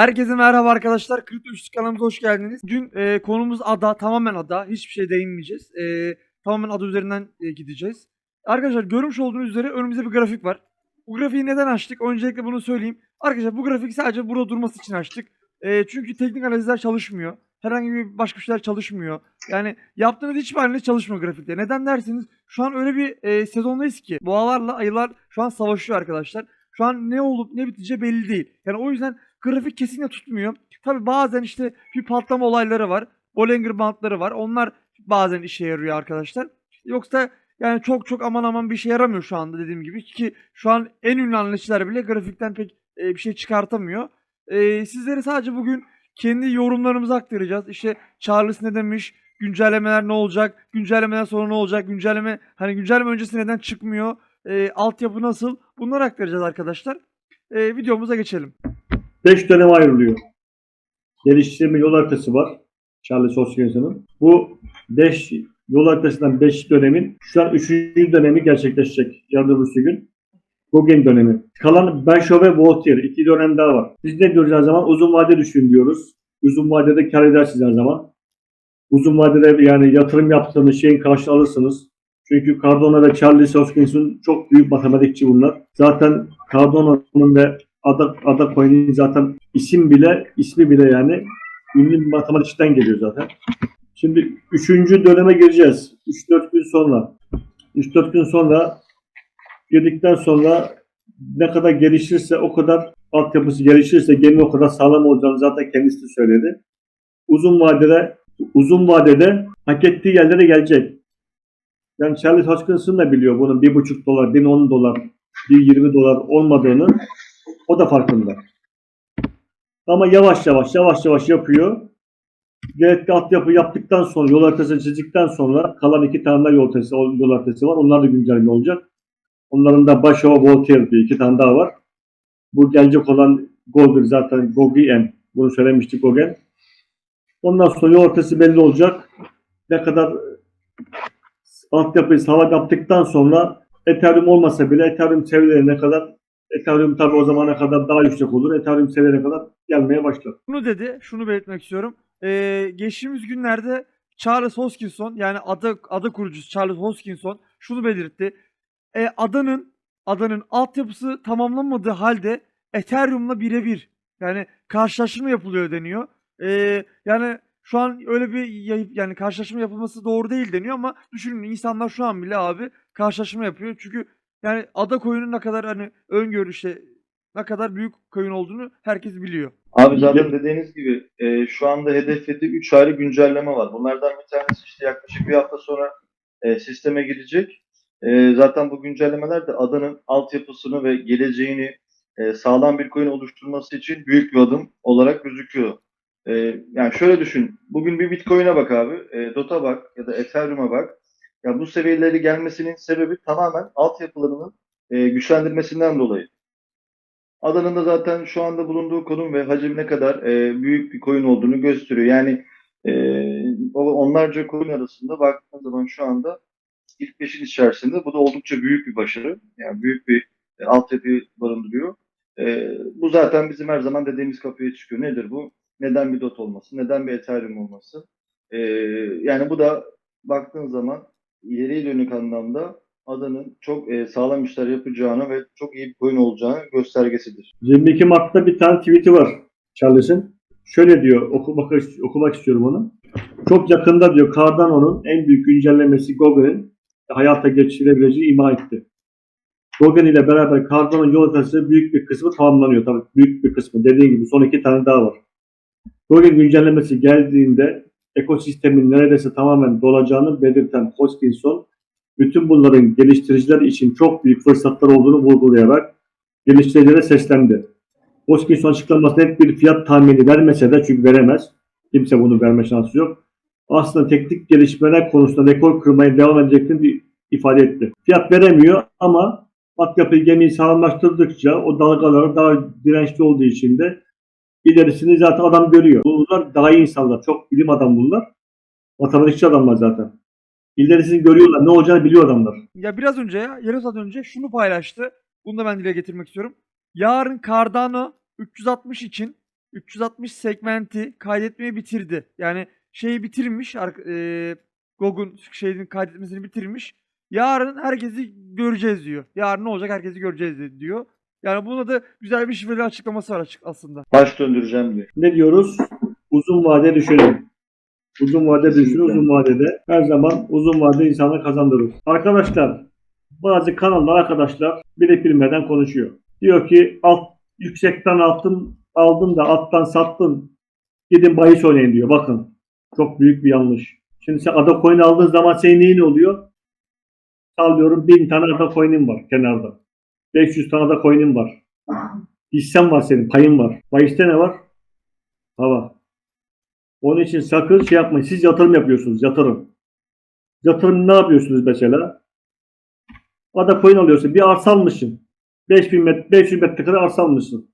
Herkese merhaba arkadaşlar. Kripto Üçlü kanalımıza hoş geldiniz. Bugün e, konumuz ada. Tamamen ada. Hiçbir şey değinmeyeceğiz. E, tamamen ada üzerinden e, gideceğiz. Arkadaşlar görmüş olduğunuz üzere önümüzde bir grafik var. Bu grafiği neden açtık? Öncelikle bunu söyleyeyim. Arkadaşlar bu grafik sadece burada durması için açtık. E, çünkü teknik analizler çalışmıyor. Herhangi bir başka şeyler çalışmıyor. Yani yaptığınız hiçbir analiz çalışmıyor grafikte. Neden derseniz şu an öyle bir e, sezondayız ki boğalarla ayılar şu an savaşıyor arkadaşlar. Şu an ne olup ne biteceği belli değil. Yani o yüzden grafik kesinlikle tutmuyor. Tabi bazen işte bir patlama olayları var. Bollinger bantları var. Onlar bazen işe yarıyor arkadaşlar. Yoksa yani çok çok aman aman bir şey yaramıyor şu anda dediğim gibi ki şu an en ünlü analizciler bile grafikten pek e, bir şey çıkartamıyor. E, sizlere sadece bugün kendi yorumlarımızı aktaracağız. İşte Charles ne demiş? Güncellemeler ne olacak? Güncellemeler sonra ne olacak? Güncelleme hani güncelleme öncesi neden çıkmıyor? E, altyapı nasıl? Bunları aktaracağız arkadaşlar. E, videomuza geçelim. 5 döneme ayrılıyor. Geliştirme yol haritası var. Charles Hoskinson'ın. Bu 5 yol haritasından 5 dönemin şu an 3. dönemi gerçekleşecek. Yarın gün. Gauguin dönemi. Kalan Benşo ve Voltaire. iki dönem daha var. Biz ne diyoruz her zaman? Uzun vade düşün diyoruz. Uzun vadede kar edersiniz her zaman. Uzun vadede yani yatırım yaptığınız şeyin karşılığını alırsınız. Çünkü Cardano ve Charles Hoskinson çok büyük matematikçi bunlar. Zaten Cardano'nun ve Ada, Ada Coin'in zaten isim bile, ismi bile yani ünlü bir matematikçiden geliyor zaten. Şimdi üçüncü döneme gireceğiz. 3-4 gün sonra. 3-4 gün sonra girdikten sonra ne kadar gelişirse o kadar altyapısı gelişirse gemi o kadar sağlam olacağını zaten kendisi söyledi. Uzun vadede uzun vadede hak ettiği yerlere gelecek. Yani Charles Hoskinson da biliyor bunun 1,5 dolar, 1,10 dolar, 1,20 dolar olmadığını. O da farkında. Ama yavaş yavaş yavaş yavaş yapıyor. Gerekli altyapı yaptıktan sonra, yol haritası çizdikten sonra kalan iki tane daha yol haritası, yol haritası var. Onlar da güncelleme olacak. Onların da Başova, Voltaire diye iki tane daha var. Bu gelecek olan Gogel zaten Gogien. Bunu söylemiştik Gogel. Ondan sonra yol haritası belli olacak. Ne kadar altyapıyı sağlam yaptıktan sonra Ethereum olmasa bile Ethereum seviyelerine kadar Ethereum tabi o zamana kadar daha yüksek olur. Ethereum seviyelerine kadar gelmeye başlar. Şunu dedi, şunu belirtmek istiyorum. Ee, geçtiğimiz günlerde Charles Hoskinson yani ada, ada kurucusu Charles Hoskinson şunu belirtti. Ee, adanın adanın altyapısı tamamlanmadığı halde Ethereum'la birebir yani karşılaştırma yapılıyor deniyor. Ee, yani şu an öyle bir yayıp yani karşılaştırma yapılması doğru değil deniyor ama düşünün insanlar şu an bile abi karşılaştırma yapıyor. Çünkü yani ada koyunun ne kadar hani öngörü ne kadar büyük koyun olduğunu herkes biliyor. Abi zaten dediğiniz gibi e, şu anda hedeflediği 3 ayrı güncelleme var. Bunlardan bir tanesi işte yaklaşık bir hafta sonra e, sisteme girecek. E, zaten bu güncellemeler de adanın altyapısını ve geleceğini e, sağlam bir coin oluşturması için büyük bir adım olarak gözüküyor. E, yani şöyle düşün. Bugün bir Bitcoin'e bak abi. E, Dot'a bak ya da Ethereum'a bak. Ya bu seviyeleri gelmesinin sebebi tamamen altyapılarının e, güçlendirmesinden dolayı. Adanın da zaten şu anda bulunduğu konum ve hacim ne kadar e, büyük bir coin olduğunu gösteriyor. Yani e, onlarca coin arasında baktığınız zaman şu anda ilk beşin içerisinde bu da oldukça büyük bir başarı. Yani büyük bir e, altyapı barındırıyor. E, bu zaten bizim her zaman dediğimiz kapıya çıkıyor. Nedir bu? Neden bir DOT olması? Neden bir Ethereum olması? E, yani bu da baktığın zaman ileriye dönük anlamda adanın çok e, sağlam işler yapacağını ve çok iyi bir coin olacağını göstergesidir. 22 Mart'ta bir tane tweet'i var Charles'in. Şöyle diyor, okumak, okumak istiyorum onu. Çok yakında diyor Cardano'nun en büyük güncellemesi Gogel'in hayata geçirebileceği ima etti. Gogel ile beraber Cardano'nun yol haritası büyük bir kısmı tamamlanıyor. Tabii büyük bir kısmı. Dediğim gibi son iki tane daha var. Gogel güncellemesi geldiğinde ekosistemin neredeyse tamamen dolacağını belirten Hoskinson, bütün bunların geliştiriciler için çok büyük fırsatlar olduğunu vurgulayarak geliştiricilere seslendi. Hoskinson açıklaması net bir fiyat tahmini vermese de çünkü veremez. Kimse bunu verme şansı yok. Aslında teknik gelişmeler konusunda rekor kırmaya devam edeceklerini ifade etti. Fiyat veremiyor ama altyapıyı gemiyi sağlamlaştırdıkça o dalgalara daha dirençli olduğu için de ilerisini zaten adam görüyor. Bunlar daha iyi insanlar. Çok bilim adam bunlar. Matematikçi adamlar zaten. İlerisini görüyorlar. Ne olacağını biliyor adamlar. Ya biraz önce ya, yarım saat önce şunu paylaştı. Bunu da ben dile getirmek istiyorum. Yarın Cardano 360 için 360 segmenti kaydetmeyi bitirdi. Yani şeyi bitirmiş. E, GOG'un şeyin kaydetmesini bitirmiş. Yarın herkesi göreceğiz diyor. Yarın ne olacak herkesi göreceğiz diyor. Yani buna da güzel bir şifreli açıklaması var açık aslında. Baş döndüreceğim diyor. Ne diyoruz? Uzun vade düşünün. Uzun vade düşünün, uzun vadede. Her zaman uzun vade insanı kazandırır. Arkadaşlar, bazı kanallar arkadaşlar bilip bilmeden konuşuyor. Diyor ki alt yüksekten altın aldın da alttan sattın. Gidin bahis oynayın diyor. Bakın. Çok büyük bir yanlış. Şimdi sen ada coin aldığın zaman senin neyin oluyor? Sallıyorum 1000 tane ada coin'in var kenarda. 500 tane ada coin'in var. Hissen var senin, payın var. Bahiste ne var? Hava. Onun için sakın şey yapmayın. Siz yatırım yapıyorsunuz. Yatırım. Yatırım ne yapıyorsunuz mesela? Ada coin alıyorsun. Bir arsa almışsın. 5000 met 500 metrekare arsa almışsın.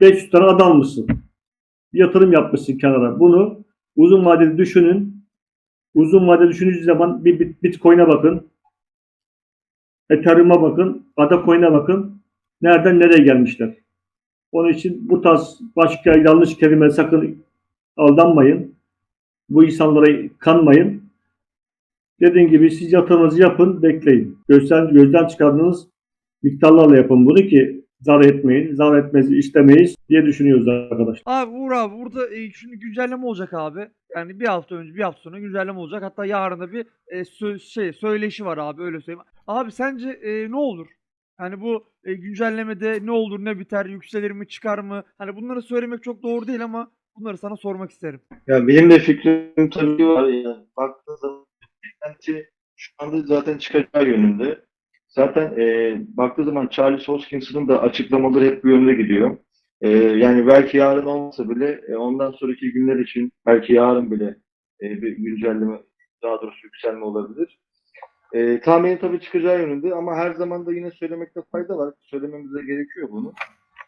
500 tane ada almışsın. Bir yatırım yapmışsın kenara. Bunu uzun vadeli düşünün. Uzun vadeli düşündüğünüz zaman bir bit- Bitcoin'e bakın. Ethereum'a bakın. Ada coin'e bakın. Nereden nereye gelmişler? Onun için bu tarz başka yanlış kelime sakın aldanmayın. Bu insanlara kanmayın. Dediğim gibi siz yatırımınızı yapın, bekleyin. Gözden, gözden çıkardığınız miktarlarla yapın bunu ki zarar etmeyin. Zarar etmenizi istemeyiz diye düşünüyoruz arkadaşlar. Abi Uğur abi burada e, şimdi güncelleme olacak abi. Yani bir hafta önce bir hafta sonra güncelleme olacak. Hatta yarın da bir e, sö- şey söyleşi var abi öyle söyleyeyim. Abi sence e, ne olur? Hani bu e, güncellemede ne olur ne biter yükselir mi çıkar mı? Hani bunları söylemek çok doğru değil ama bunları sana sormak isterim. Ya benim de fikrim tabii var yani. Baktığın zaman beklenti şu anda zaten çıkacağı yönünde. Zaten e, baktığı zaman Charles Hoskinson'ın da açıklamaları hep bu yönde gidiyor. E, yani belki yarın olmasa bile e, ondan sonraki günler için belki yarın bile e, bir güncelleme daha doğrusu yükselme olabilir. E, tahmini tabii çıkacağı yönünde ama her zaman da yine söylemekte fayda var. Söylememize gerekiyor bunu.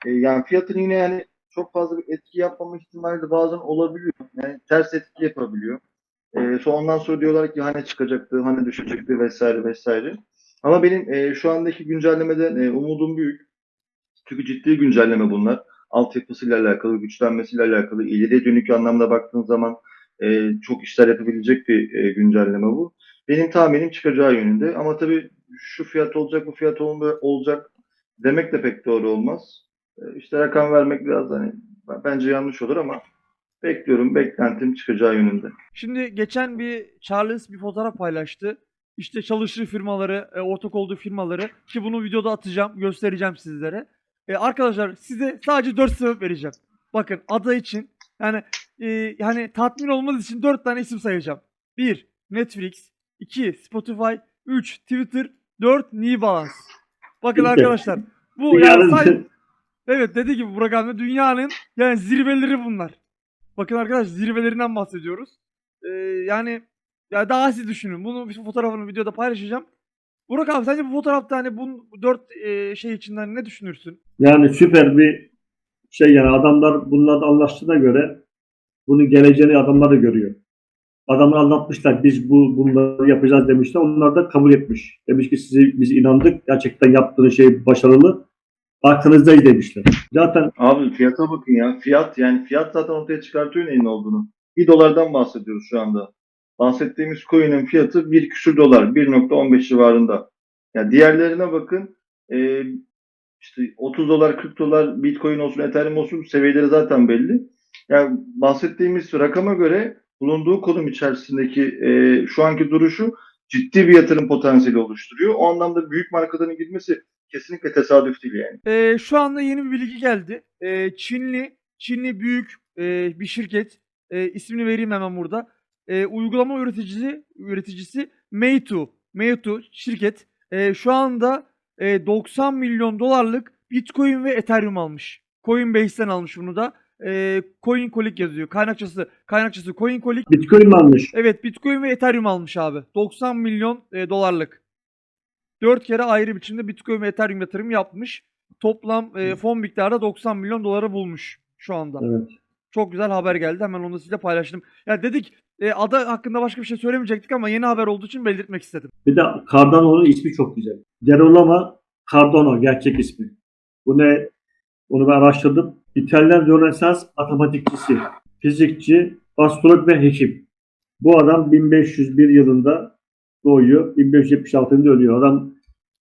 E, yani fiyatın yine yani çok fazla bir etki yapmama ihtimali de bazen olabiliyor. Yani ters etki yapabiliyor. E, sonra ondan sonra diyorlar ki hani çıkacaktı, hani düşecekti vesaire vesaire. Ama benim e, şu andaki güncellemeden e, umudum büyük. Çünkü ciddi güncelleme bunlar. Altyapısıyla alakalı, güçlenmesiyle alakalı, ileriye dönük anlamda baktığın zaman e, çok işler yapabilecek bir e, güncelleme bu. Benim tahminim çıkacağı yönünde. Ama tabii şu fiyat olacak, bu fiyat olacak demek de pek doğru olmaz. E, İşte rakam vermek biraz hani bence yanlış olur ama bekliyorum, beklentim çıkacağı yönünde. Şimdi geçen bir Charles bir fotoğraf paylaştı. İşte çalıştığı firmaları, e, ortak olduğu firmaları ki bunu videoda atacağım, göstereceğim sizlere. E, arkadaşlar size sadece 4 sebep vereceğim. Bakın ada için yani e, yani tatmin olmanız için 4 tane isim sayacağım. 1. Netflix 2. Spotify 3. Twitter 4. New Balance. Bakın arkadaşlar bu yani say- Evet dediği gibi Burak abi dünyanın yani zirveleri bunlar. Bakın arkadaş zirvelerinden bahsediyoruz. Ee, yani ya daha siz düşünün. Bunu bir fotoğrafını videoda paylaşacağım. Burak abi sence bu fotoğrafta hani bu dört e, şey içinden ne düşünürsün? Yani süper bir şey yani adamlar bunlarla anlaştığına göre bunun geleceğini adamlar da görüyor. Adamlar anlatmışlar biz bu bunları yapacağız demişler. Onlar da kabul etmiş. Demiş ki sizi biz inandık. Gerçekten yaptığınız şey başarılı. Arkanızdayız demişler. Zaten Abi fiyata bakın ya. Fiyat yani fiyat zaten ortaya çıkartıyor neyin olduğunu. 1 dolardan bahsediyoruz şu anda. Bahsettiğimiz coin'in fiyatı 1 küsür dolar. 1.15 civarında. Ya diğerlerine bakın. Ee, işte 30 dolar, 40 dolar Bitcoin olsun, Ethereum olsun seviyeleri zaten belli. Yani bahsettiğimiz rakama göre bulunduğu konum içerisindeki e, şu anki duruşu ciddi bir yatırım potansiyeli oluşturuyor. O anlamda büyük markaların girmesi kesinlikle tesadüf değil yani. Ee, şu anda yeni bir bilgi geldi. Ee, Çinli Çinli büyük e, bir şirket e, ismini vereyim hemen burada. E, uygulama üreticisi üreticisi Meitu Meitu şirket e, şu anda e, 90 milyon dolarlık Bitcoin ve Ethereum almış. Coinbase'ten almış bunu da. E, CoinColic yazıyor. Kaynakçası kaynakçası CoinColic. Bitcoin mi almış? Evet Bitcoin ve Ethereum almış abi. 90 milyon e, dolarlık. 4 kere ayrı biçimde Bitcoin ve Ethereum yatırım yapmış. Toplam e, fon miktarı da 90 milyon doları bulmuş şu anda. Evet. Çok güzel haber geldi. Hemen onu size paylaştım. Ya dedik e, ada hakkında başka bir şey söylemeyecektik ama yeni haber olduğu için belirtmek istedim. Bir de Cardano'nun ismi çok güzel. Gerolamo Cardano gerçek ismi. Bu ne? Onu ben araştırdım. İtalyan Rönesans matematikçisi, fizikçi, astrolog ve hekim. Bu adam 1501 yılında doğuyor. 1576 yılında ölüyor. Adam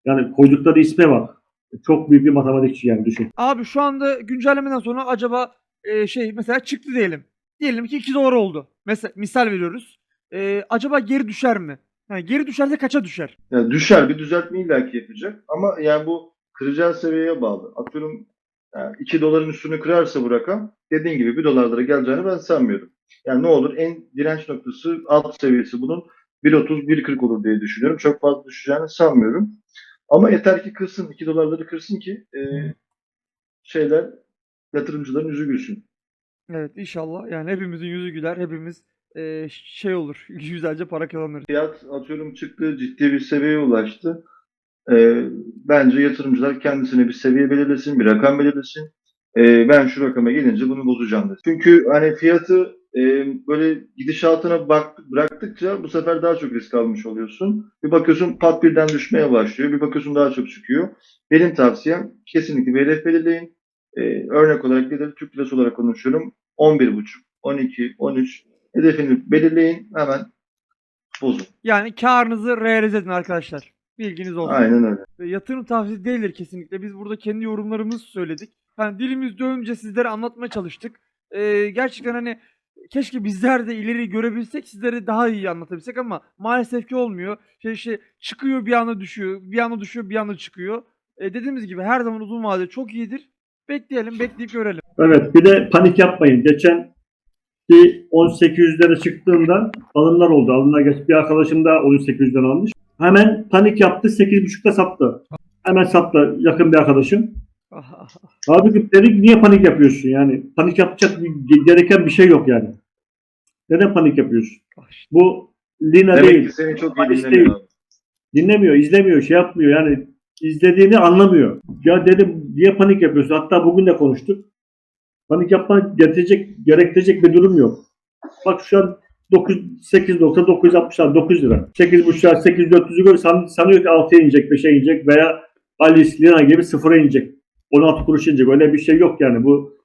yani koydukları isme bak. Çok büyük bir matematikçi yani düşün. Abi şu anda güncellemeden sonra acaba e, şey mesela çıktı diyelim. Diyelim ki 2 dolar oldu. Mesela misal veriyoruz. E, acaba geri düşer mi? Yani geri düşerse kaça düşer? Yani düşer bir düzeltme illaki yapacak ama yani bu kıracağı seviyeye bağlı. Atıyorum yani 2 doların üstünü kırarsa bu rakam dediğin gibi 1 dolarlara geleceğini ben sanmıyorum. Yani ne olur en direnç noktası alt seviyesi bunun 1.30 1.40 olur diye düşünüyorum. Çok fazla düşeceğini sanmıyorum. Ama yeter ki kırsın 2 dolarları kırsın ki e, şeyler yatırımcıların yüzü gülsün. Evet inşallah. Yani hepimizin yüzü güler. Hepimiz e, şey olur. Güzelce para kazanırız. Fiyat atıyorum çıktı ciddi bir seviyeye ulaştı. Ee, bence yatırımcılar kendisine bir seviye belirlesin, bir rakam belirlesin. Ee, ben şu rakama gelince bunu bozacağım desin. Çünkü hani fiyatı e, böyle gidişatına bak, bıraktıkça bu sefer daha çok risk almış oluyorsun. Bir bakıyorsun pat birden düşmeye başlıyor, bir bakıyorsun daha çok çıkıyor. Benim tavsiyem kesinlikle bir hedef belirleyin. Ee, örnek olarak bir de Türk lirası olarak konuşuyorum. 11,5, 12, 13 hedefini belirleyin hemen bozun. Yani karınızı realize edin arkadaşlar. Bilginiz olsun. Aynen öyle. Yatırım tavsiyesi değildir kesinlikle. Biz burada kendi yorumlarımızı söyledik. Yani dilimiz dönünce sizlere anlatmaya çalıştık. Ee, gerçekten hani keşke bizler de ileri görebilsek sizlere daha iyi anlatabilsek ama maalesef ki olmuyor. Şey işte çıkıyor bir anda düşüyor, bir anda düşüyor bir anda çıkıyor. Ee, dediğimiz gibi her zaman uzun vadede çok iyidir. Bekleyelim, bekleyip görelim. Evet bir de panik yapmayın. Geçen bir 1800'lere çıktığında alımlar oldu. Alımlar geç bir arkadaşım da 1800'den almış. Hemen panik yaptı 8.5'ta sattı. Hemen sattı yakın bir arkadaşım. Abi dedik niye panik yapıyorsun yani? Panik yapacak bir- gereken bir şey yok yani. Neden panik yapıyorsun? Bu Lina Demek değil. ki seni çok iyi dinlemiyor. değil. abi. Dinlemiyor, izlemiyor, şey yapmıyor yani izlediğini anlamıyor. Ya dedim niye panik yapıyorsun? Hatta bugün de konuştuk. Panik yapma getirecek, gerektirecek bir durum yok. Bak şu an 9, 8.960 9 lira. 8.5'lar 8.400'ü gör san, sanıyor ki 6'ya inecek, 5'e inecek veya Alice, Lina gibi 0'a inecek. 16 kuruş inecek. Öyle bir şey yok yani. Bu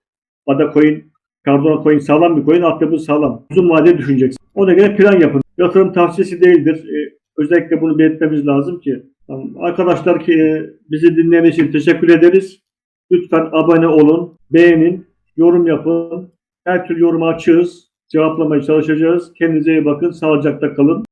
Ada coin, Cardano coin sağlam bir coin, altyapısı sağlam. Uzun vadeli düşüneceksin. Ona göre plan yapın. Yatırım tavsiyesi değildir. Ee, özellikle bunu belirtmemiz lazım ki. Arkadaşlar ki bizi dinleyen için teşekkür ederiz. Lütfen abone olun, beğenin, yorum yapın. Her türlü yoruma açığız. Cevaplamaya çalışacağız. Kendinize iyi bakın. Sağlıcakla kalın.